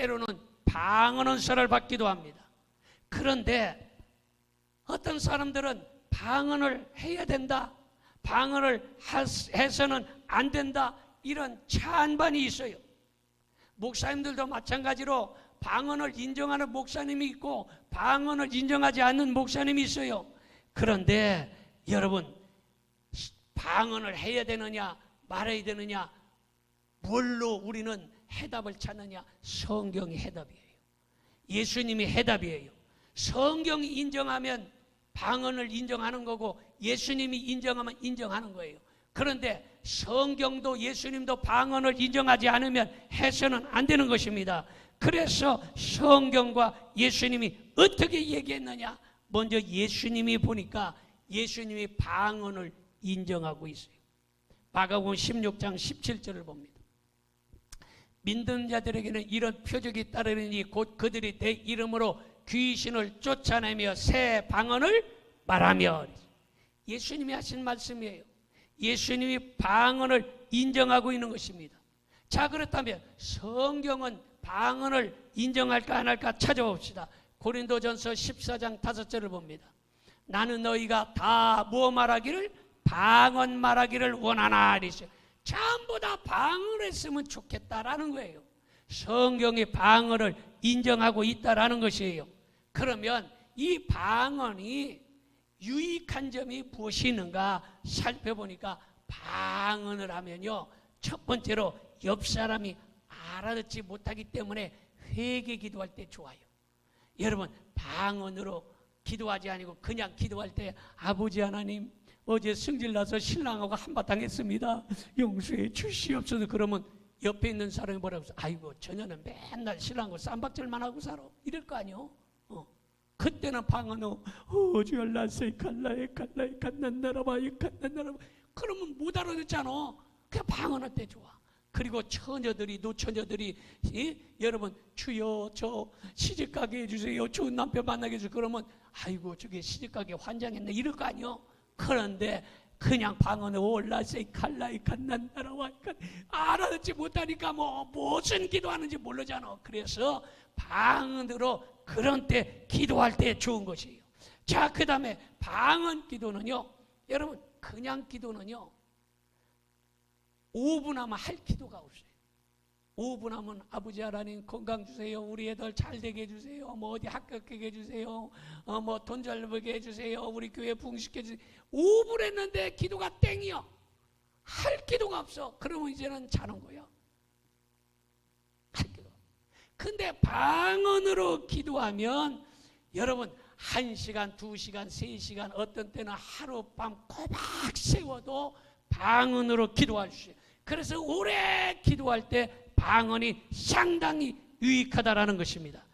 때로는 방언은설을 받기도 합니다. 그런데 어떤 사람들은 방언을 해야 된다. 방언을 하- 해서는 안 된다. 이런 찬반이 있어요. 목사님들도 마찬가지로 방언을 인정하는 목사님이 있고 방언을 인정하지 않는 목사님이 있어요. 그런데 여러분 방언을 해야 되느냐 말해야 되느냐 뭘로 우리는 해답을 찾느냐 성경이 해답이에요. 예수님이 해답이에요. 성경이 인정하면 방언을 인정하는 거고 예수님이 인정하면 인정하는 거예요. 그런데 성경도 예수님도 방언을 인정하지 않으면 해서는 안 되는 것입니다. 그래서 성경과 예수님이 어떻게 얘기했느냐? 먼저 예수님이 보니까 예수님이 방언을 인정하고 있어요. 마가복음 16장 17절을 봅니 다. 믿는 자들에게는 이런 표적이 따르니 곧 그들이 내 이름으로 귀신을 쫓아내며 새 방언을 말하며 예수님이 하신 말씀이에요. 예수님이 방언을 인정하고 있는 것입니다. 자 그렇다면 성경은 방언을 인정할까 안 할까 찾아봅시다. 고린도전서 14장 5절을 봅니다. 나는 너희가 다 무엇 말하기를 방언 말하기를 원하나 이랬어요. 전부 다 방언을 했으면 좋겠다라는 거예요. 성경이 방언을 인정하고 있다라는 것이에요. 그러면 이 방언이 유익한 점이 무엇이 있는가 살펴보니까 방언을 하면요. 첫 번째로 옆 사람이 알아듣지 못하기 때문에 회개 기도할 때 좋아요. 여러분 방언으로 기도하지 아니고 그냥 기도할 때 아버지 하나님 어제 승질 나서 신랑하고 한바탕 했습니다. 용서해 주시옵소서. 그러면 옆에 있는 사람이 뭐라고 해서 아이고 저녀는 맨날 신랑하고 쌈박질만 하고 살아. 이럴 거 아니요. 어. 그때는 방언으로 어지얼 라세 칼라에 칼라에 갓난나라바에 갓난나라바 그러면 못 알아듣잖아. 그냥 방언할 때 좋아. 그리고 처녀들이 노처녀들이 예? 여러분 주여 저 시집가게 해주세요 좋은 남편 만나게 해주세요 그러면 아이고 저게 시집가게 환장했네 이럴 거 아니요 그런데 그냥 방언에 올라세 칼라이 갓난나라와 알아듣지 못하니까 뭐 무슨 기도하는지 모르잖아 그래서 방언으로 그런 때 기도할 때 좋은 것이에요 자 그 다음에 방언 기도는요 여러분 그냥 기도는요 5분 하면 할 기도가 없어요. 5분 하면 아버지 하나님 건강 주세요. 우리 애들 잘 되게 해주세요. 뭐 어디 합격하게 해주세요. 어, 뭐 돈 잘 벌게 해주세요. 우리 교회 붕식해 주세요. 5분 했는데 기도가 땡이요. 할 기도가 없어. 그러면 이제는 자는 거야. 할 기도. 근데 방언으로 기도하면 여러분 한 시간, 두 시간, 세 시간, 어떤 때는 하룻밤 꼬박 세워도 방언으로 기도할 수 있어요. 그래서 오래 기도할 때 방언이 상당히 유익하다라는 것입니다.